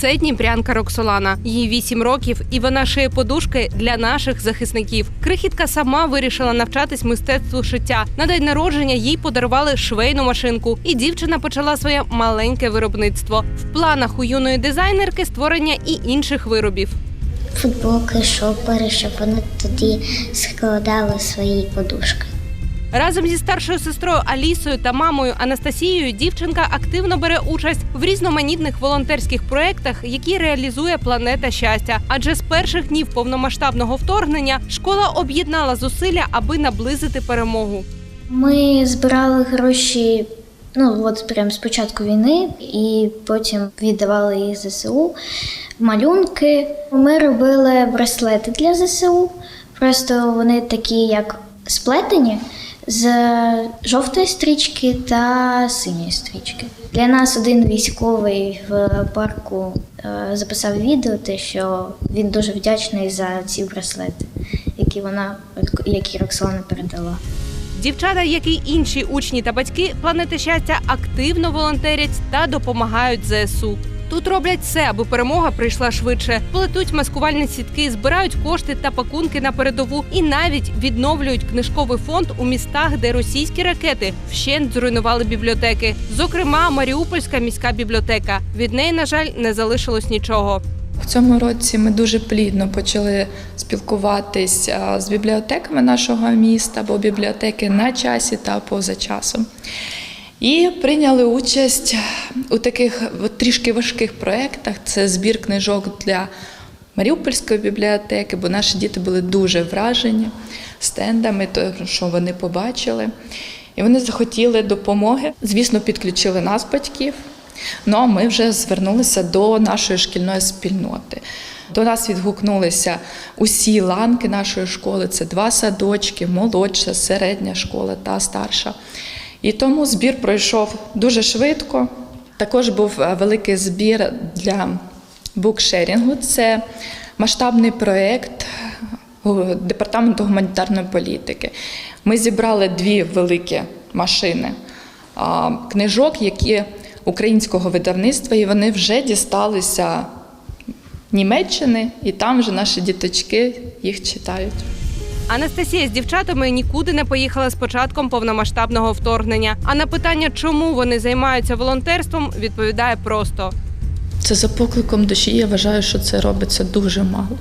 Це дніпрянка Роксолана. Їй 8 років, і вона шиє подушки для наших захисників. Крихітка сама вирішила навчатись мистецтву шиття. На день народження їй подарували швейну машинку, і дівчина почала своє маленьке виробництво. В планах у юної дизайнерки створення і інших виробів. Футболки, шопери, щоб вони тоді складали свої подушки. Разом зі старшою сестрою Алісою та мамою Анастасією дівчинка активно бере участь в різноманітних волонтерських проєктах, які реалізує планета щастя. Адже з перших днів повномасштабного вторгнення школа об'єднала зусилля, аби наблизити перемогу. Ми збирали гроші. Ну, от прямо з початку війни, і потім віддавали їх ЗСУ, малюнки. Ми робили браслети для ЗСУ. Просто вони такі, як сплетені з жовтої стрічки та синьої стрічки. Для нас один військовий в парку е, записав відео, те, що він дуже вдячний за ці браслети, які вона які Роксолана передала. Дівчата, як і інші учні та батьки планети щастя, активно волонтерять та допомагають ЗСУ. Тут роблять все, аби перемога прийшла швидше. Плетуть маскувальні сітки, збирають кошти та пакунки на передову і навіть відновлюють книжковий фонд у містах, де російські ракети вщент зруйнували бібліотеки. Зокрема, Маріупольська міська бібліотека. Від неї, на жаль, не залишилось нічого. В цьому році ми дуже плідно почали спілкуватись з бібліотеками нашого міста, бо бібліотеки на часі та поза часом. І прийняли участь у таких трішки важких проєктах. Це збір книжок для Маріупольської бібліотеки, бо наші діти були дуже вражені стендами, то, що вони побачили. І вони захотіли допомоги. Звісно, підключили нас, батьків. Ну а ми вже звернулися до нашої шкільної спільноти. До нас відгукнулися усі ланки нашої школи. Це два садочки, молодша, середня школа та старша. І тому збір пройшов дуже швидко. Також був е, великий збір для букшерінгу. Це масштабний проєкт е, департаменту гуманітарної політики. Ми зібрали дві великі машини книжок, які українського видавництва, і вони вже дісталися Німеччини, і там вже наші діточки їх читають. Анастасія з дівчатами нікуди не поїхала з початком повномасштабного вторгнення. А на питання, чому вони займаються волонтерством, відповідає просто. Це за покликом душі. Я вважаю, що це робиться дуже мало.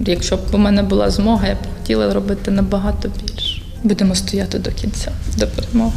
Якщо б у мене була змога, я б хотіла робити набагато більше. Будемо стояти до кінця, до перемоги.